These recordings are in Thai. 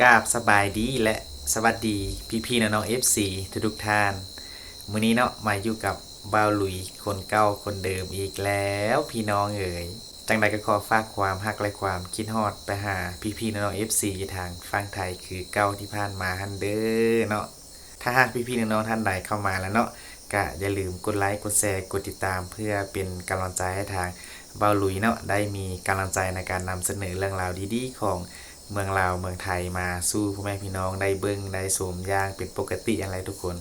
กราบสบายดีและสวัสดีพี่พี่ๆน้องๆ FC ทุกทุกท่านมื้อนี้เนาะมาอยู่กับบ่าวหลุยคนเก่าคนเดิมอีกแล้วพี่น้องเอ๋ยจังใดก็ขอฝากความฮักและความคิดฮอดไปหาพี่พี่ๆน้องๆ FC อยู่ทางฟังไทยคือเก่าที่ผ่านมาฮันเด้อเนาะถ้าหากพี่พี่ๆน้องๆท่านใดเข้ามาแล้วเนาะก็อย่าลืมกดไลค์กดแชร์กดติดตามเพื่อเป็นกำลังใจให้ทางบ่าวหลุยเนาะได้มีกำลังใจในการนำเสนอเรื่องราวดีๆของ เมืองลาวเมืองไทยมาสู้พ่อแม่พี่น้องได้เบิ้งได้สมย่างเป็นปกติอะไรทุกคน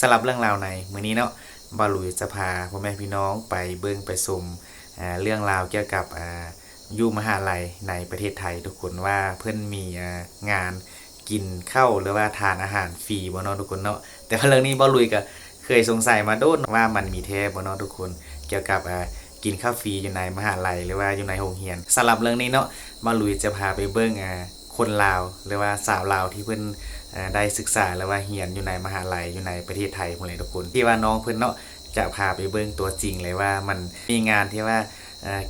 สำหรับเรื่องราวในมื้อนี้เนาะบาลุยจะพาพ่อแม่พี่น้องไปเบิ้งไปชมอ่าเรื่องราวเกี่ยวกับยู่มหาลัยในประเทศไทยทุกคนว่าเพื่อนมีงานกินข้าวหรือว่าทานอาหารฟรีบ่เนาะทุกคนเนาะแต่เรื่องนี้บาลุยก็เคยสงสัยมาโดนว่ามันมีแท้บ่เนาะทุกคน เกี่ยวกับอ่า กินข้าวฟรีอยู่ในมหาลัยหรือว่าอยู่ในโรงเรียนสำหรับเรื่องนี้เนาะมาลุยจะพาไปเบิ้งอาคนลาวหรือว่าสาวลาวที่เพิ่นอ่าได้ศึกษาหรือว่าเรียนอยู่ในมหาลัยอยู่ในประเทศไทยพวกนี้ทุกคนที่ว่าน้องเพิ่นเนาะจะพาไปเบิ้งตัวจริงเลยว่ามันมีงานที่ว่า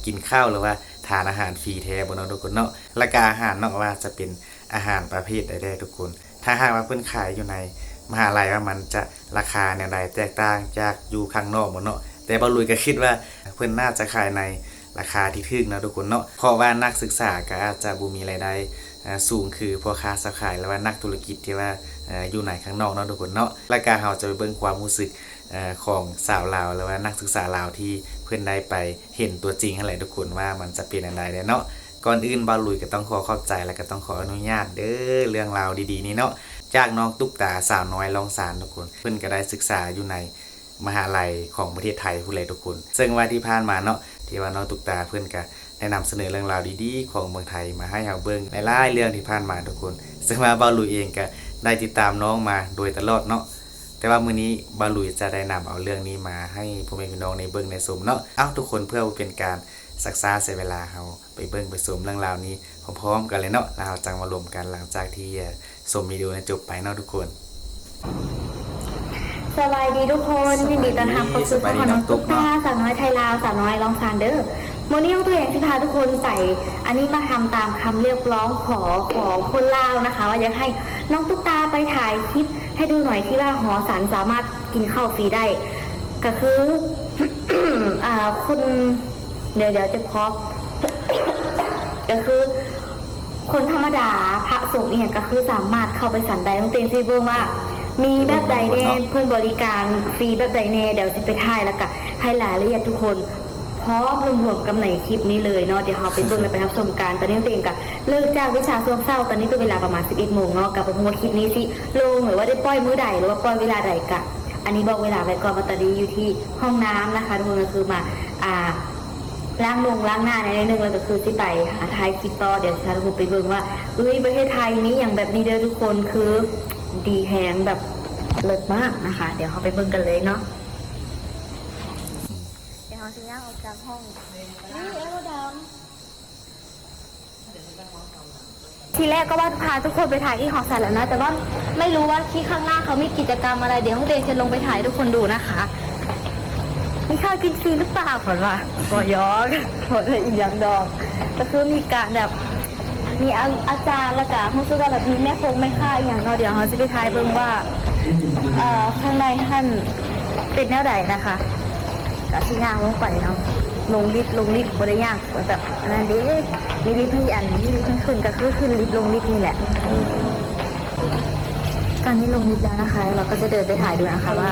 กินข้าวหรือว่าทานอาหารฟรีแท้บ่เนาะทุกคนเนาะและก็อาหารเนาะว่าจะเป็นอาหารประเภทใดๆทุกคน ถ้าหากว่าเพิ่อนขายอยู่ในมหาลัยว่ามันจะราคาแนวใดแตกต่างจากอยู่ข้างนอกบ่เนาะ แต่บ่ลุยก็คิดว่าเพิ่อนน่าจะขายในราคาที่ถึกนะทุกคนเนาะเพราะว่านักศึกษาก็อาจจะบ่มีรายได้สูงคือพ่อค้าสาขายหรือว่านักธุรกิจที่ว่าอยู่ในข้างนอกเนาะทุกคนเนาะแล้วก็เราจะไปเบิ่งความรู้สึกของสาวลาวหรือว่านักศึกษาลาวที่เพิ่อนได้ไปเห็นตัวจริงนั่นแหละทุกคนว่ามันจะเป็นอันใดเด้เนาะก่อนอื่นบาลุยก็ต้องขอขอบใจและก็ต้องขออนุญาตเด้อเรื่องราวดีๆนี้เนาะจากน้องตุ๊กตาสาวน้อยลองสารทุกคน เพิ่อนก็ได้ศึกษาอยู่ใน มหาลัยของประเทศไทยผู้เลยทุกคน ซึ่งว่าที่ผ่านมาเนาะที่ว่าน้องตุกตาเพื่อนก็ได้นำเสนอเรื่องราวดีๆ ของเมืองไทยมาให้เราเบิ่งในหลายๆเรื่องที่ผ่านมาทุกคน ซึ่งว่าบาลุยเองก็ได้ติดตามน้องมาโดยตลอดเนาะแต่ว่ามื้อนี้บาลุยจะได้นำเอาเรื่องนี้มาให้พ่อแม่พี่น้องในเบิ่งในสมเนาะเอ้าทุกคนเพื่อเป็นการศึกษาเสียเวลาเราไปเบิ่งไปสมเรื่องราวนี้พร้อมๆกันเลยเนาะแล้วเราจังมารวมกันหลังจากที่ชมวิดีโอจบไปเนาะทุกคน สบายดีทุกคนยินดีต้อนรับเข้าสู่สบายดีช่องน้น้อองงตุ๊ตุ๊กกเนาะตาสาวน้อยไทยลาวสาวน้อยลองซานเดอร์โมนี่ยกตัวอย่างที่พาทุกคนใส่ อันนี้มาทำตามคำเรียกร้องขอของคนลาวนะคะ ว่าอยากให้น้องตุ๊กตาไปถ่ายคลิปให้ดูหน่อยที่ว่าหอสันสามารถกินข้าวฟรีได้ ก็คืออ่าคุณเดี๋ยวเดี๋ยวจะพอก็คือคนธรรมดาพระสงฆ์เนี่ยก็คือสามารถเข้าไปสันใดต้องเต็มซีเบิ่งว่า มีแบบใดแน่เพื่อนบริการฟรีแบบใดแน่เดี๋ยวจะไปถ่ายแล้วก็ให้รายละเอียดทุกคนพร้อมรวมๆกับในคลิปนี้เลยเนาะเดี๋ยวเราไปเบิ่งและไปรับชมกันตอนนี้ตัวเองก็เลิกจากวิชาช่วงเศร้าตอนนี้ก็เวลาประมาณ 11โมงเนาะกับผมว่าคลิปนี้สิลงหรือว่าได้ปล่อยมื้อใดหรือว่าปล่อยเวลาใดกะอันนี้บอกเวลาไว้ก่อนว่าตอนนี้อยู่ที่ห้องน้ำนะคะทุกคนก็คือมาอ่าล้างนงล้างหน้าในนิดนึงแล้วก็คือที่ไปหาไทยคิดต่อเดี๋ยวฉันคงไปเบิ่งว่าเอ้ยประเทศไทยนี้อย่างแบบนี้เด้อทุกคนคือ ดีแฮงแบบเลิศมากนะคะ เดี๋ยวเขาไปเบิ่งกันเลยเนาะเดี๋ยวเขาจะย่างออกจากห้องนี่เอวดำทีแรกก็ว่าพาทุกคนไปถ่ายที่หอสัตว์แล้วนะ แต่ว่าไม่รู้ว่าที่ข้างหน้าเขามีกิจกรรมอะไร เดี๋ยวห้องเดนจะลงไปถ่ายให้ทุกคนดูนะคะมีข้าวกินฟรีหรือเปล่าผลว่าบ่ยอกผลอีกอย่างดอกก็คือมีการแบบ มีอาอาจารย์แล้วก็ผู้ช่วยแบบมีแม่คงแม่ค่าอย่างเนาะเดี๋ยวเขาจะไปทายเบิ่งว่าเอ่อข้างในท่านเป็นแนวใดนะคะก็ที่ย่างลงไปเนาะลงลิฟต์ลงลิฟต์บริย่างแบบนนั้นด้มีลิฟต์ที่อันมีลิฟต์ขึ้นขึ้นก็คือขึ้นลิฟต์ลงลิฟต์นี่แหละการที่ลงลิฟต์แล้วนะคะ เราก็จะเดินไปถ่ายดูนะคะว่า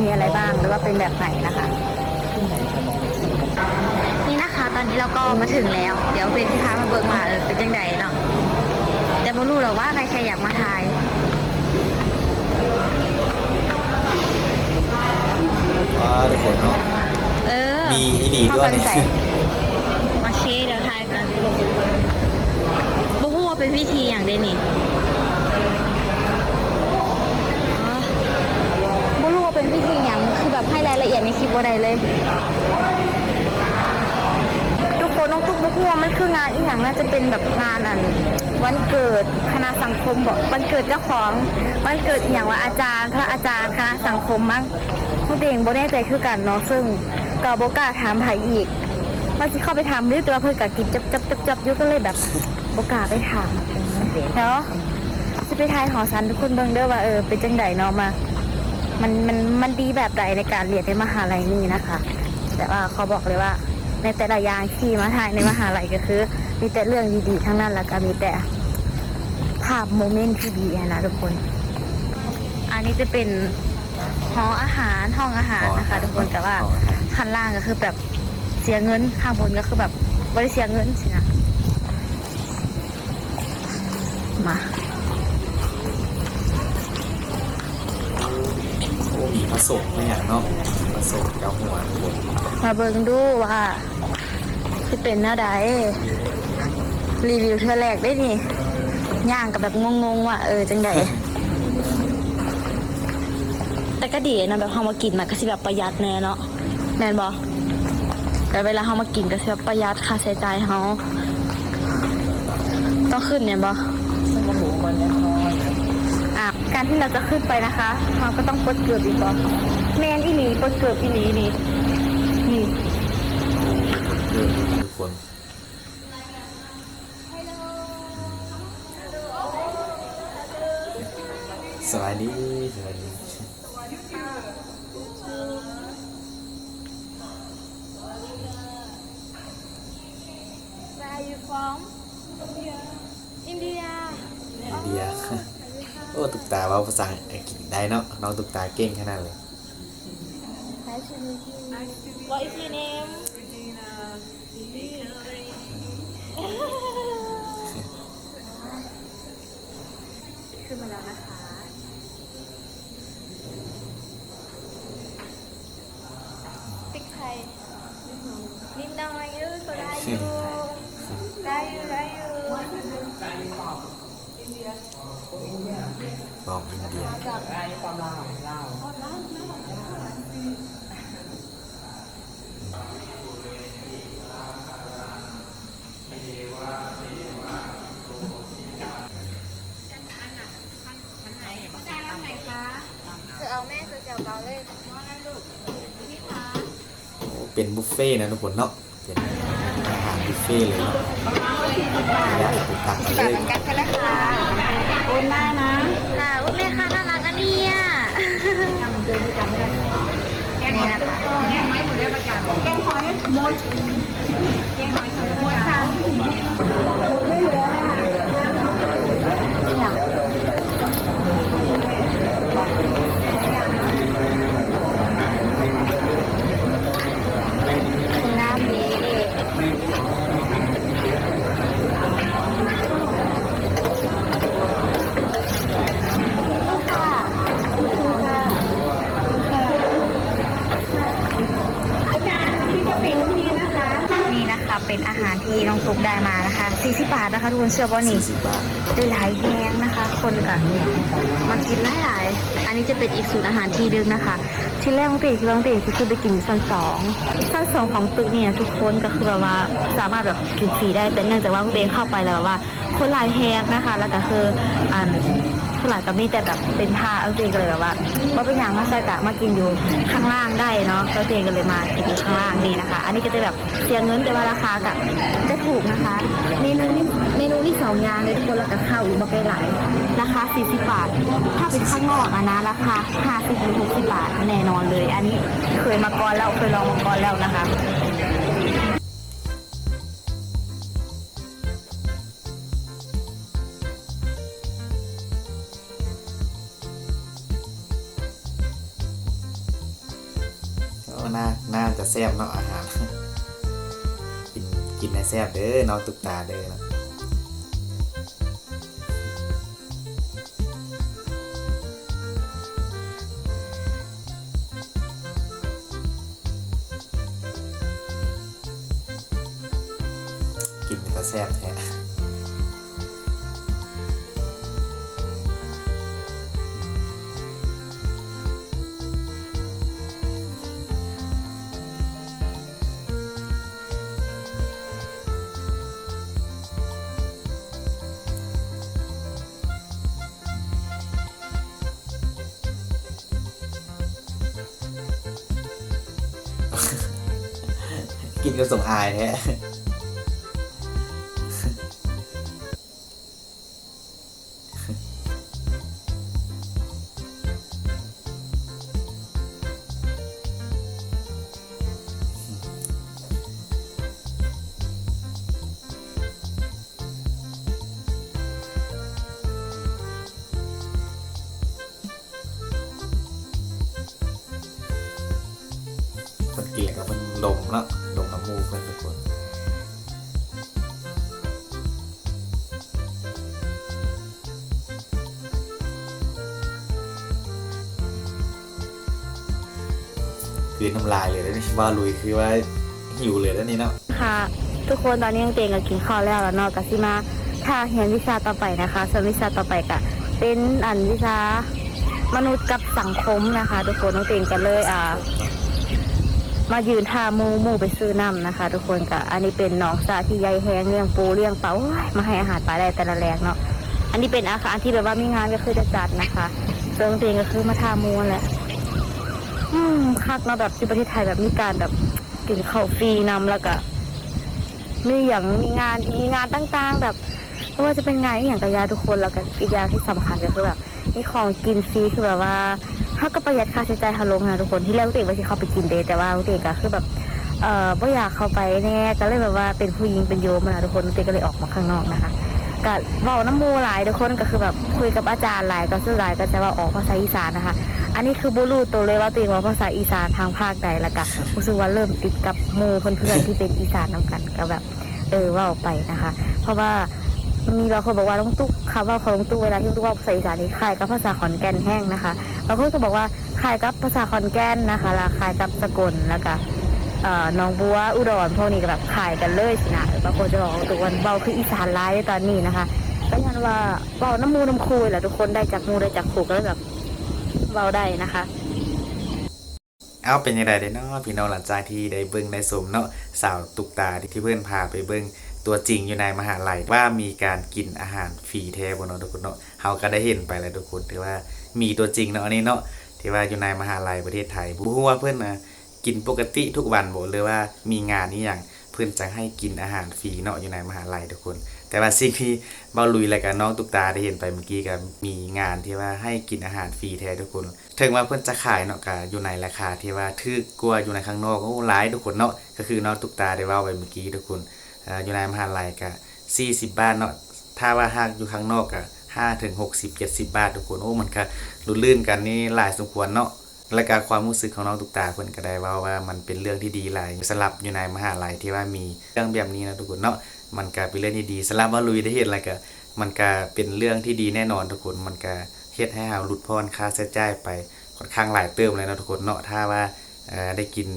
มีอะไรบ้างหรือว่าเป็นแบบไหนนะคะ นะคะตอนนี้เราก็มาถึงแล้ว เดี๋ยวเป็นที่พามาเบิกมาเออเป็นยังไงเนาะแต่ไม่รู้หรอกว่าใครใครอยากมาถ่ายอ๋อทุกคนเนาะเออมีอีหลีด้วยเข้ากันใส่มาเชเดี๋ยวถ่ายกันบุ้งว่าเป็นวิธีอย่างเดนี่อ๋อบุ้งว่าเป็นวิธีอย่างคือแบบให้รายละเอียดในคลิปว่าใดเลยทุกค น้องทุกบุกว่ามันคืองานอีกอย่างน่าจะเป็นแบบงานอันวันเกิดคณะสังคมบอกวันเกิดเจ้าของวันเกิดอย่างว่าอาจารย์พระอาจารย์คณะสังคมมั้งพวกเองโบแน่ใจคือกันเนาะซึ่งก็โบกาถามไผอีกว่าสิเข้าไปถามหรือตัวเพื่อนกับกินจับจับจับจับยุก็เลยแบบโบกาไปถามเนาะจะไปทายหอสันทุกคนเบิ่งเด้อว่าเออเป็นจังไดเนาะมามันมันมันดีแบบใดในการเรียนในมหาลัยนี่นะคะ แต่ว่าเขาบอกเลยว่า ในแต่ละอย่างที่มาถ่ายในมหาลัยก็คือ มีแต่เรื่องดีๆทั้งนั้นแล้วก็มีแต่ภาพโมเมนต์ที่ดีอะนะทุกคน อันนี้จะเป็นหออาหารห้องอาหารนะคะ ทุกคนแต่ว่าข้างล่างก็คือแบบเสียเงินข้างบนก็คือแบบบริเสียเงินสินะมาโอ้มีผสมไม่อย่างเนาะผ สมกับหัวทุกคนมาเบิ่งดูว่าจะเป็นหน้าใดรีวิวเธอแรกได้นี่ย่างกับแบบงงๆว่าเออจังใดแต่ก็ดีนะแบบเฮามากินมันก็สิแบบประหยัดแน่เนาะแม่นบ่แต่เวลาเฮามากินก็สิแบบประหยัดค่าใช้จ่ายเฮาต้องขึ้นเนี่ยบ่อะการที่เราจะขึ้นไปนะคะเราก็ต้องปลดเกือบอีกบ่ แมนอีหลีปลดเกือบอีหลีนี่นี่เริ่มทุกคนสวัสดีสวัสดี Where are you from India อินเดียโอ้ตุกตาเว่าภาษาอังกฤษได้เนาะน้องตุกตาเก่งขนาดเลย What is your name ขึ้นมาแล้วนะคะติ๊กไทยนิดหน่อยเออก็ได้อยู่ได้อยู่ได้อยู่บอกอินเดียคือเอาแม่คือเจ้าเบาเลย โอ้ เป็นบุฟเฟ่ต์นะทุกคนเนาะเป็นอาหารบุฟเฟ่ต์เลยเนาะอยากตุกตักกันเลยกันกันแล้วค่ะโอนได้นะค่ะโอ้แม่ค่ะน่ารักอันนี้อะนี่นะคะน้ เชื่อว่านี่40บาทได้หลายแห้งนะคะ คนกันมากินหลายหลายอันนี้จะเป็นอีกสูตรอาหารที่ดึงนะคะ ที่แรกน้องเต๋ที่น้องเต๋คือไปกินชั้นสองชั้นสองของตึกเนี่ยทุกคนก็คือแบบว่าสามารถแบบกินฟรีได้แต่เนื่องจากว่าน้องเต๋เข้าไปแล้วแบบว่า คนหลายแห้งนะคะ แล้วก็คืออั นคนหลายก็มีแต่แบบเป็นผ้าเอาเต๋ก็เลยแบบว่าว่าเป็นอย่างมาใส่กะมากินอยู่ข้างล่างได้เนาะแล้วเต๋ก็เลยมากินอยู่ข้างล่างนี่นะคะ อันนี้ก็จะแบบเสียเงินแต่ว่าราคากับจะถูกนะคะ เมนูนี้เมนูที่สองอย่างเลยทุกคนแล้วก็ข้าวอีกมาไปหลายราคา 40 บาท ถ้าเป็นข้างนอกอะนะราคา 50หรือ60 บาทแน่นอนเลย อันนี้เคยมาก่อนแล้วเคยลองมาก่อนแล้วนะคะ แซ่บเนาะอาหาร กินกินในแซ่บเด้อน้องตุกตาเด้อ กินก็สมอายแท้ คือน้ำลายเลยแล้วนี่ว่าลุยคือว่าหิวเลยแล้วนี่เนาะค่ะ ทุกคนตอนนี้ยังเตงกับกินข้าวแล้วแล้วเนาะกับซิมาถ้าเรียนวิชาต่อไปนะคะ ส่วนวิชาต่อไปก็เป็นอันวิชามนุษย์กับสังคมนะคะ ทุกคนน้องเตงกันเลยอ่ามายืนท่ามูมูไปซื้อน้ำนะคะ ทุกคนก็อันนี้เป็นน้องสาที่ใยแห้งเลี้ยงปูเลี้ยงเปล่ามาให้อาหารปลาได้แต่ละแรงเนาะอันนี้เป็นอาคารที่แบบว่ามีงานก็คือจะจัดนะคะส่วนน้องเตงก็คือมาท่ามูนแหละ คักเนาะแบบที่ประเทศไทยแบบมีการแบบกินข้าวฟรีนำแล้วก็มีอย่างมีงานมีงานต่างๆ แบบไม่ว่าจะเป็นงานอย่างกระยาทุกคนแล้วก็อีกอย่างที่สำคัญก็คือแบบมีของกินฟรีคือแบบว่าถ้าก็ประหยัดค่าใช้จ่ายฮาลงนะทุกคนที่แรกลูกเด็กว่าจะเข้าไปกินเดย์แต่ว่าลูกเด็กก็คือแบบเอ่อไม่อยากเข้าไปแน่ก็เลยแบบว่าเป็นผู้หญิงเป็นโยมนะทุกคนลูกเด็กก็เลยออกมาข้างนอกนะคะก็เว้าน้ำมูหลายทุกคนก็คือแบบคุยกับอาจารย์หลายก็สื่อหลายก็จะว่าออกภาษาอีสานนะคะ อันนี้คือบูรูตัวเลยว่าตัวเองว่าภาษาอีสานทางภาคใดแล้วก็รู้สึกว่าเริ่มติดกับหมู่เพื่อนๆที่เป็นอีสานนำกันก็แบบเออว่าออกไปนะคะ เพราะว่ามีบางคนบอกว่าลุงตุ๊กคำว่าของลุงตุ๊กเวลาที่ลุงตุ๊กว่าภาษาอีสานนี่คล้ายกับภาษาขอนแก่นแห้งนะคะบางคนก็บอกว่าคล้ายกับภาษาขอนแก่นนะคะแล้วคล้ายกับสกลแล้วก็เอ่อหนองบัวอุดรพวกนี้ก็แบบคล้ายกันเลยสินะบางคนจะบอกว่าตัววันเบาคืออีสานร้ายในตอนนี้นะคะก็ยันว่าเบาน้ำมูน้ำคุยแหละทุกคนได้จากมูได้จากขู่ก็เลยแบบ เบาได้นะคะเอาเป็นยังไงเด้เนาะพี่น้องหลังจากที่ได้เบิ่งได้สมเนาะสาวตุกตาที่เพื่อนพาไปเบิ่งตัวจริงอยู่ในมหาลัยว่ามีการกินอาหารฟรีแท้บ่เนาะทุกคนเนาะเฮาก็ได้เห็นไปแล้วทุกคนถือว่ามีตัวจริงเนาะอันนี้เนาะที่ว่าอยู่ในมหาลัยประเทศไทยบ่ฮู้ว่าเพิ่อนนะกินปกติทุกวันบ่หรือว่ามีงานนี้อย่างเพิ่อนจะให้กินอาหารฟรีเนาะอยู่ในมหาลัยทุกคน แต่ว่าสิ่งที่เบาลุยและกับน้องตุกตาได้เห็นไปเมื่อกี้ก็มีงานที่ว่าให้กินอาหารฟรีแท้ทุกคน ถึงว่าเพิ่นจะขายเนาะก็อยู่ในราคาที่ว่าถูกกว่าอยู่ในข้างนอกโอ้หลายทุกคนเนาะก็คือน้องตุกตาได้เว้าไว้เมื่อกี้ทุกคนออยู่ในมหาลัยก็40 บาทเนาะถ้าว่าหากอยู่ข้างนอกก็5ถึง60 70บาททุกคนโอ้มันก็ลุ้นลื่นกันนี่หลายสมควรเนาะและการความรู้สึกของน้องตุกตาเพิ่นก็ได้เว้าว่ามันเป็นเรื่องที่ดีหลายสำหรับอยู่ในมหาลัยที่ว่ามีเรื่องแบบนี้นะทุกคนเนาะ มันก็เป็นเรื่องที่ดีสำหรับว่าลุยได้เห็นอะไรก็มันก็เป็นเรื่องที่ดีแน่นอนทุกคนมันก็เฮ็ดให้เราหลุดพ้นค่าใช้จ่ายไปค่อนข้างหลายเติมเลยนะทุกคนเนาะถ้าว่าได้กิน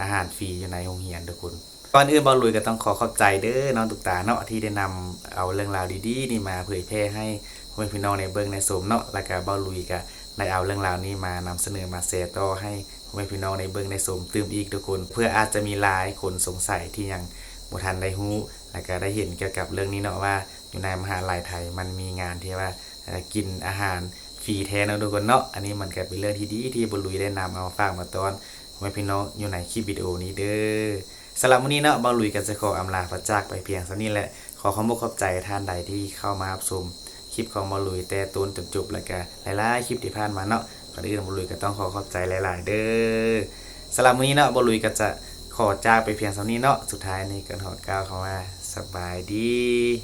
อาหารฟรีอยู่ในโรงเรียนทุกคนก่อนอื่นบอลลุยก็ต้องขอขอบใจเด้อน้องตุกตาเนาะที่ได้นำเอาเรื่องราวดีๆนี่มาเผยแพร่ให้พ่อพี่น้องในเบิ้งในสมเนาะแล้วก็บอลลุยก็ได้เอาเรื่องราวนี้มานำเสนอมาแชร์ต่อให้พ่อพี่น้องในเบิ้งในสมตืมอีกทุกคน เพื่ออาจจะมีหลายคนสงสัยที่ยังบ่ทันได้ฮู้ แล้วก็ได้เห็นเกี่ยวกับเรื่องนี้เนาะว่าอยู่ในมหาลัยไทยมันมีงานที่ว่ากินอาหารฟรีแท้เนาะทุกคนเนาะอันนี้มันก็เป็นเรื่องที่ดีที่บอลลุยได้นำเอาฝากมาตอนไว้พี่น้องอยู่ในคลิปวิดีโอนี้เด้อสำหรับวันนี้เนาะบอลลุยก็จะขออำลาพระจากไปเพียงเท่านี้แหละขอขอบคุณขอบใจท่านใดที่เข้ามารับชมคลิปของบอลลุยแต่ต้นจนจบแล้วก็หลายๆคลิปที่ผ่านมาเนาะก่อนอื่นบอลลุยก็ต้องขอขอบใจหลาย ๆ เด้อสำหรับวันนี้เนาะบอลลุยก็จะขอจากไปเพียงเท่านี้เนาะสุดท้ายนี้ก็ขอกล่าวคำว่า สบายดี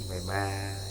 บ๊ายบาย